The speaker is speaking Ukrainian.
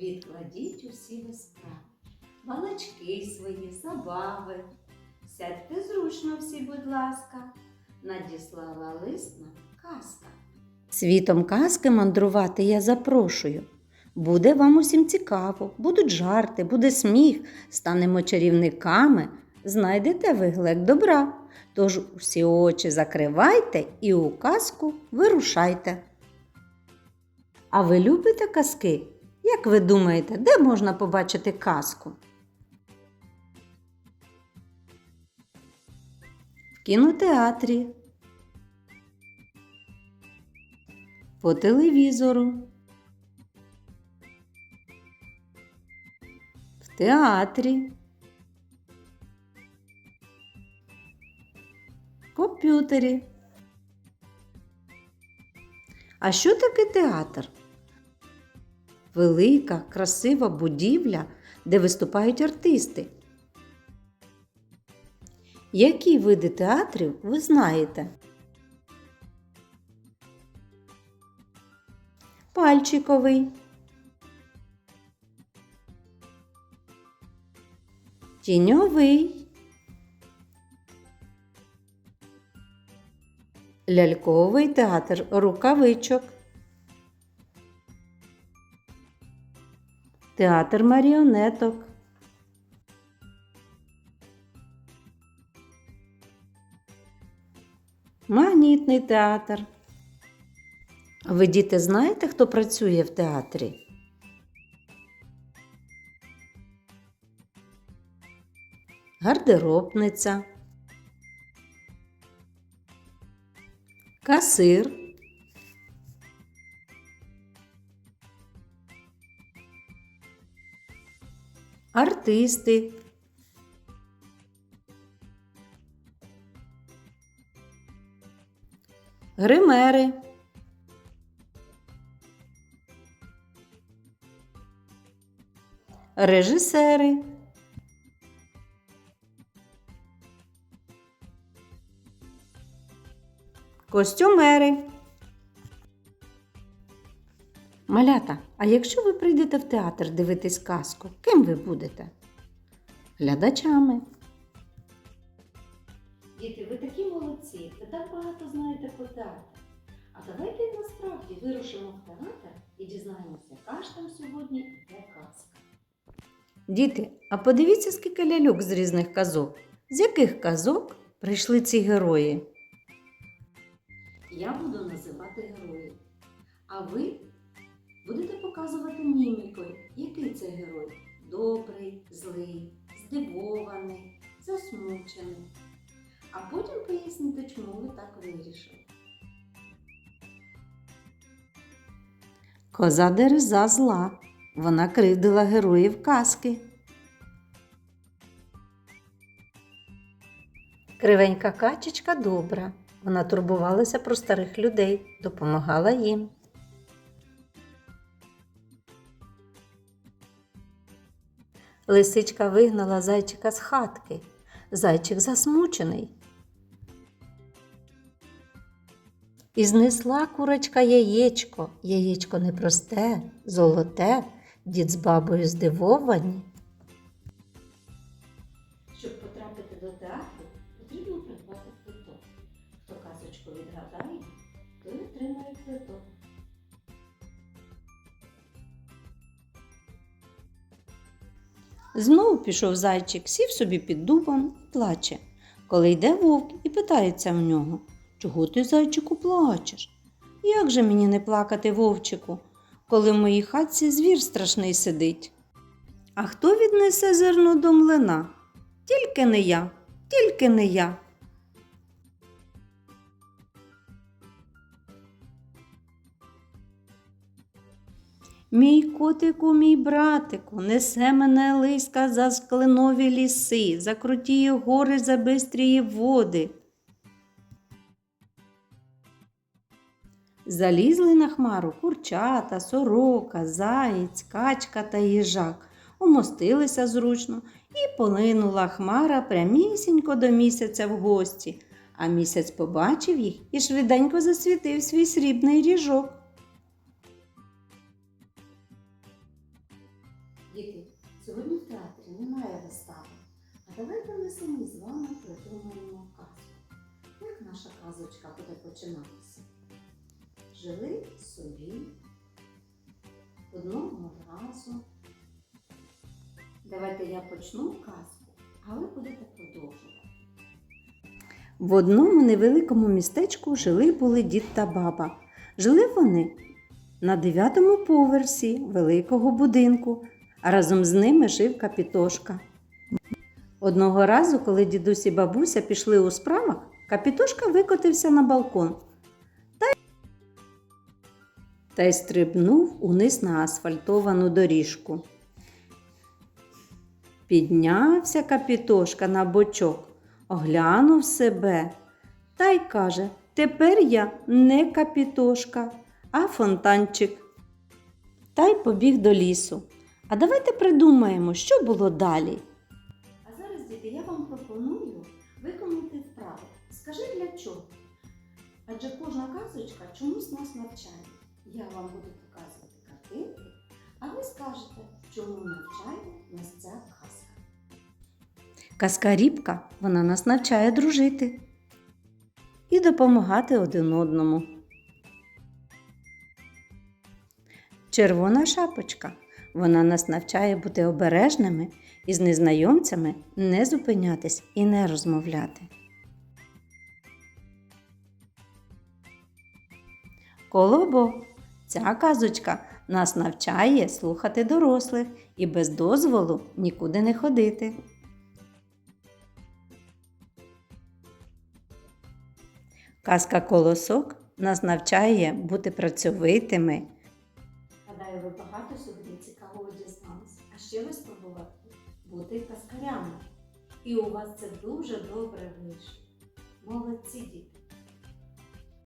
відкладіть усі ви справи, балачки свої, забави. Сядьте зручно всі, будь ласка, надіслала лист нам казка. Світом казки мандрувати я запрошую. Буде вам усім цікаво, будуть жарти, буде сміх, станемо чарівниками, знайдете ви глек добра. Тож усі очі закривайте і у казку вирушайте. А ви любите казки? Як ви думаєте, де можна побачити казку? В кінотеатрі, по телевізору, в театрі, в комп'ютері. А що таке театр? Велика, красива будівля, де виступають артисти. Які види театрів ви знаєте? Пальчиковий. Тіньовий. Ляльковий театр рукавичок. Театр маріонеток. Магнітний театр. Ви, діти, знаєте, хто працює в театрі? Гардеробниця. Касир. Артисти. Гримери. Режисери. Костюмери. Малята, а якщо ви прийдете в театр дивитись казку, ким ви будете? Глядачами. Діти, ви такі молодці, ви так багато знаєте про театр. А давайте насправді вирушимо в театр і дізнаємося, яка ж там сьогодні йде казка. Діти, а подивіться, скільки ляльок з різних казок. З яких казок прийшли ці герої? Я буду називати героїв. А ви будете показувати мімікою, який це герой. Добрий, злий, здивований, засмучений. А потім поясните, чому ви так вирішили. Коза дереза зла. Вона кривдила героїв казки. Кривенька качечка добра. Вона турбувалася про старих людей, допомагала їм. Лисичка вигнала зайчика з хатки. Зайчик засмучений. І знесла курочка яєчко. Яєчко непросте, золоте, дід з бабою здивовані. Знову пішов зайчик, сів собі під дубом і плаче. Коли йде вовк і питається в нього, чого ти, зайчику, плачеш? Як же мені не плакати, вовчику, коли в моїй хатці звір страшний сидить? А хто віднесе зерно до млина? Тільки не я, тільки не я. Мій котику, мій братику, несе мене лиска за склинові ліси, за крутії гори, за бистрії води. Залізли на хмару курчата, сорока, заєць, качка та їжак, умостилися зручно і полинула хмара прямісінько до місяця в гості, а місяць побачив їх і швиденько засвітив свій срібний ріжок. Немає вистави. А давайте ми самі з вами придумаємо казку. Як наша казочка буде починатися? Жили собі одного разу. Давайте я почну казку, а ви будете продовжувати. В одному невеликому містечку жили були дід та баба. Жили вони на дев'ятому поверсі великого будинку, разом з ними жив капітошка. Одного разу, коли дідусь і бабуся пішли у справах, капітошка викотився на балкон та й, та й стрибнув униз на асфальтовану доріжку. Піднявся капітошка на бочок, оглянув себе та й каже: Тепер я не капітошка, а фонтанчик. Та й побіг до лісу. А давайте придумаємо, що було далі. А зараз, діти, я вам пропоную виконати вправу. Скажи для чого? Адже кожна казочка чомусь нас навчає. Я вам буду показувати картинки, а ви скажете, чому навчає нас ця казка. Казка Рібка, вона нас навчає дружити і допомагати один одному. Червона шапочка. Вона нас навчає бути обережними і з незнайомцями не зупинятись і не розмовляти. Колобок. Ця казочка нас навчає слухати дорослих і без дозволу нікуди не ходити. Казка Колосок нас навчає бути працьовитими. Гадаю, ви багато сьогодні ще ви спробували бути каскарями. І у вас це дуже добре вийшло. Молодці діти!